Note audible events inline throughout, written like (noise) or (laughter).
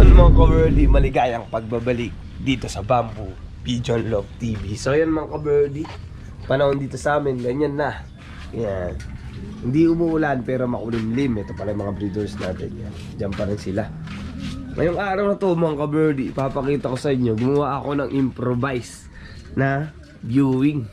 Yun mga kaberdi, maligayang pagbabalik dito sa Bamboo Pigeon Love TV. So yan mga kaberdi, panahon dito sa amin, ganyan na. Yan. Hindi umuulan pero makulimlim. Ito pala yung mga breeders natin. Yan. Diyan pa rin sila. Ngayong araw na to mga kaberdi, ipapakita ko sa inyo, gumawa ako ng improvise na viewing.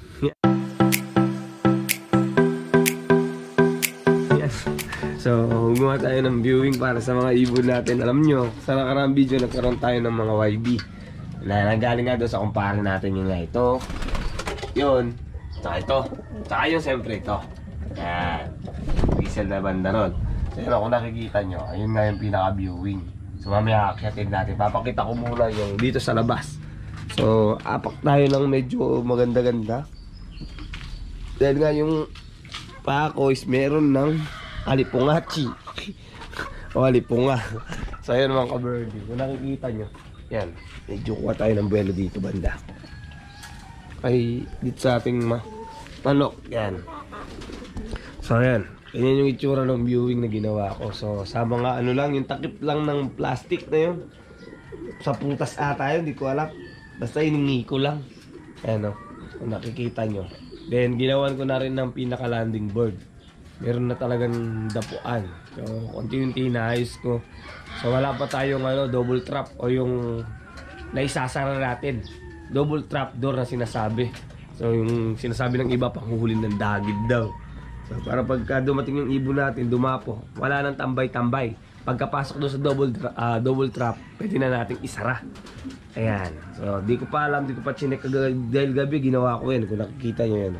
So, gumawa tayo ng viewing para sa mga ibon natin. Alam nyo, sa nakaraang video nagkaroon tayo ng mga YB na nanggaling nga doon sa kumpare natin yung nga ito. Yun. Tsaka ito. Tsaka yun siyempre ito. Yan. Diesel na banda ron. So yun kung nakikita nyo, ayun nga yung pinaka-viewing. So mamaya akitin natin. Papakita ko muna yung dito sa labas. So apak tayo ng medyo maganda-ganda. Dahil nga yung is meron ng alipungachi. o alipunga. So ayun mga ka-birdie. Kung nakikita nyo, yan. Medyo kuha tayo ng buwelo dito banda. Ay dito sa ating ma manok. Yan. So ayan. Ganyan yung itsura ng viewing na ginawa ko. So sa mga ano lang, yung takip lang ng plastic na yun. Sa putas ata yun, di ko alam. Basta iningi ko lang. Ayan o. Kung nakikita nyo. Then ginawan ko na rin ng pinaka landing board. Meron na talagang dapuan. So konti-unti naayos ko. So wala pa tayong ano, double trap o yung naisasara natin. Double trap door na sinasabi. So yung sinasabi ng iba panghuhuli ng dagid daw. So para pagka dumating yung ibon natin, dumapo, wala nang tambay-tambay. Pagkapasok doon sa double tra- ah, double trap, pwede na nating isara. Ayan. So di ko pa alam, di ko pa chinek dahil gabi ginawa ko yan. Kung nakikita nyo yan.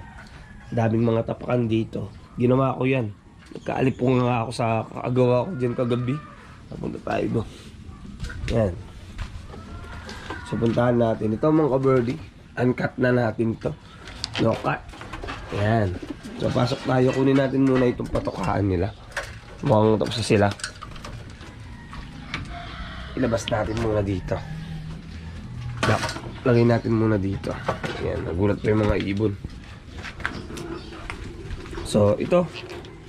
Daming mga tapakan dito. Ginawa ko yan. Nagkaalipong nga ako sa kakagawa ko dyan kagabi. Napunta tayo doon. Yan. So puntahan natin. Ito mga ka-birdie. Uncut na natin to. No cut. Yan. So pasok tayo. Kunin natin muna itong patokaan nila. Mukhang tapos na sila. Ilabas natin muna dito. Lagay natin muna dito. Yan. Nagulat pa yung mga ibon. So ito.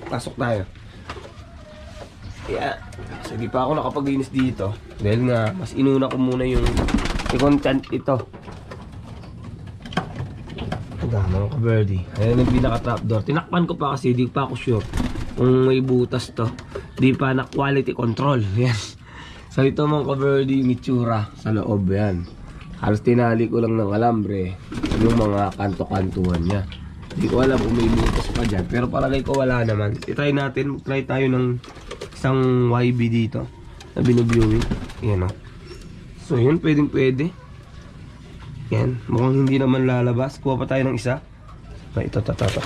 Pasok tayo. Yeah. So di pa ako nakapaglinis dito. Dahil nga, mas inuna ko muna yung i-content ito. Ang dami mga ka-birdie. Ayan yung pinaka-trapdoor. Tinakpan ko pa kasi di pa ako sure kung may butas to. Di pa na quality control. (laughs) Yan. So ito mga ka-birdie yung itsura sa loob. Yan. Halos tinali ko lang ng alambre yung mga kanto-kantuhan niya. Hindi ko alam kung may butas pa dyan. Pero palagay ko wala naman. I-try natin. Try tayo ng isang YB dito na binubiewing. Yan o. So yun, pwedeng pwede. Yan, mukhang hindi naman lalabas. Kuha pa tayo ng isa. Ay, ito, ito, ito. ito.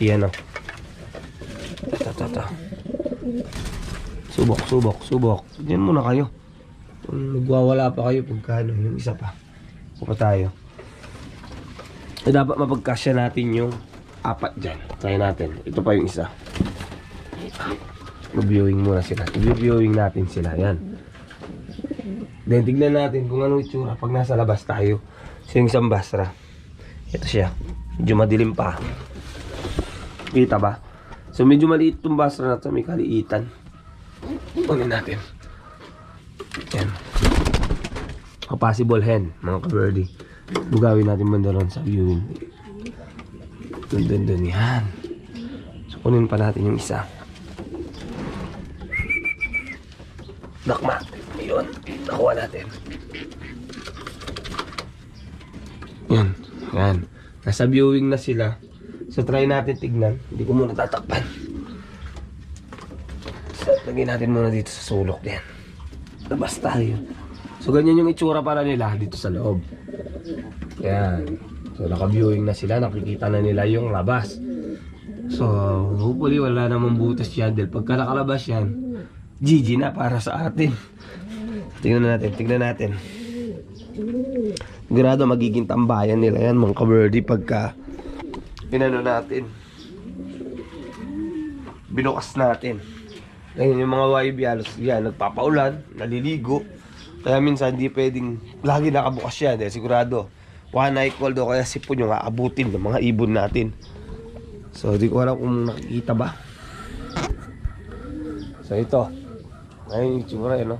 Yan o. Ito, ito, ito. Subok, subok, subok. Yan muna kayo. Kung nagwawala pa kayo, pagka ano, yung isa pa. Kuha pa tayo. Eh, dapat mapagkasya natin yung apat dyan. Try natin. Ito pa yung isa. Viewing muna sila. I-viewing natin sila. Yan. Then tignan natin kung ano itsura pag nasa labas tayo. So yung isang basra. Ito siya. Medyo madilim pa. Kita ba? So medyo maliit itong basra na to. May kaliitan. Kunin natin. Yan. A possible hen, mga ka-birdie. Bugawin natin banda sa viewing. Dun, dun, dun. Yan. So kunin pa natin yung isa. Dakma. Ayun. Nakuha natin. Yan. Yan. Nasa viewing na sila. So try natin tignan. Hindi ko muna tatakpan. So, lagyan natin muna dito sa sulok yan. Labas tayo. So ganyan yung itsura para nila dito sa loob. Yan. So naka-viewing na sila. Nakikita na nila yung labas. So hopefully wala namang butas yan. Dahil pagka nakalabas yan, GG na para sa atin. Tingnan natin, tingnan natin. Sigurado magiging tambayan nila yan mga kaberdi pagka pinano natin. Binukas natin. Ngayon yung mga YB halos yan, nagpapaulan, naliligo. Kaya minsan hindi pwedeng lagi nakabukas yan eh, sigurado. One night cold o kaya sipon yung aabutin ng mga ibon natin. So di ko alam kung nakikita ba. So ito. Ngayon yung tsura eh, no?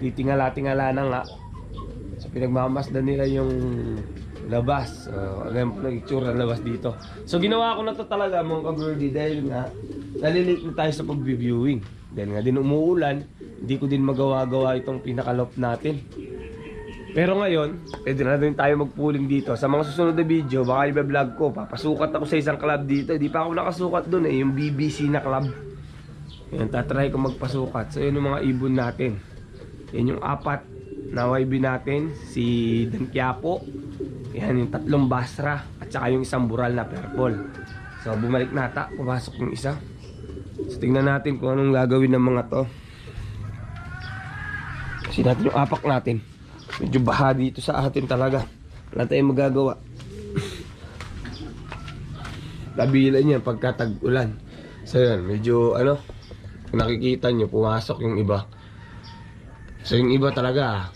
titingala-tingala na nga. So pinagmamasdan nila yung labas. Uh, alam po ng itsura ng labas dito. So ginawa ko na to talaga mga ka-birdie dahil nga nalilate na tayo sa pag-viewing. Dahil nga din umuulan, hindi ko din magawa-gawa itong pinakalop natin. Pero ngayon, pwede na din tayo magpuling dito. Sa mga susunod na video, baka i-vlog ko. Papasukat ako sa isang club dito. Hindi pa ako nakasukat doon eh. Yung BBC na club. Yan, tatry ko magpasukat. So, yun yung mga ibon natin. Yan yung apat na YB natin. Si Dan Quiapo. Yan yung tatlong Basra. At saka yung isang Bural na purple. So, bumalik nata. Pumasok yung isa. So, tingnan natin kung anong gagawin ng mga to. Kasi natin yung apak natin. Medyo baha dito sa atin talaga. Wala tayong magagawa. (laughs) Tabilan niya pagka tag-ulan. So yun, medyo ano, nakikita nyo, pumasok yung iba. So yung iba talaga,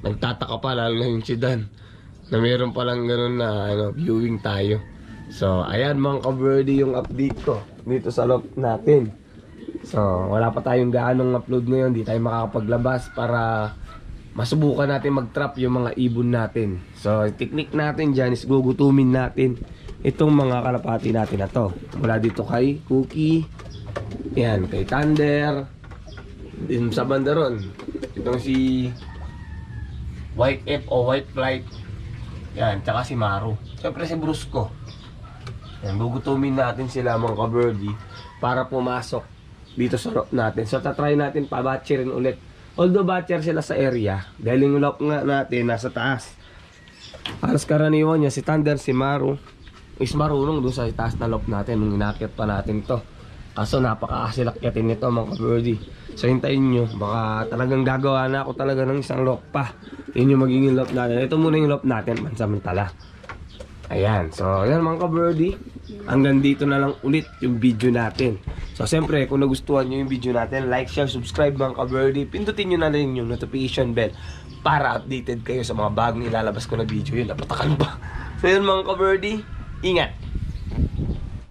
nagtataka pa lalo na yung si Dan na meron palang ganun na ano, viewing tayo. So ayan mga ka-birdie yung update ko dito sa loft natin. So wala pa tayong gaanong upload ngayon, di tayo makakapaglabas para masubukan natin mag-trap yung mga ibon natin. So, technique natin dyan is gugutumin natin itong mga kalapati natin na to. Mula dito kay Cookie, yan, kay Thunder, din sa banda ron. Itong si White F o White Flight, yan, tsaka si Maru. Siyempre si Brusco. Yan, gugutumin natin sila mga ka-birdie para pumasok dito sa rope natin. So, tatry natin pabatcherin ulit. Although batcher sila sa area, dahil yung lock nga natin nasa taas. Halos karaniwan niya si Thunder, si Maru, is marunong doon sa taas na lock natin nung inakyat pa natin to. Kaso napaka-asilakyatin nito mga ka-birdie. So hintayin nyo, baka talagang gagawa na ako talaga ng isang lock pa. Yun yung magiging lock natin. Ito muna yung lock natin, pansamantala. Ayan, so ayan mga ka-birdie. Hanggang dito na lang ulit yung video natin. So siyempre, kung nagustuhan nyo yung video natin, like, share, subscribe mga ka-birdie. Pindutin nyo na rin yung notification bell para updated kayo sa mga bagong ilalabas ko na video. Yun, napatakal pa. (laughs) So yun mga ka-birdie, ingat!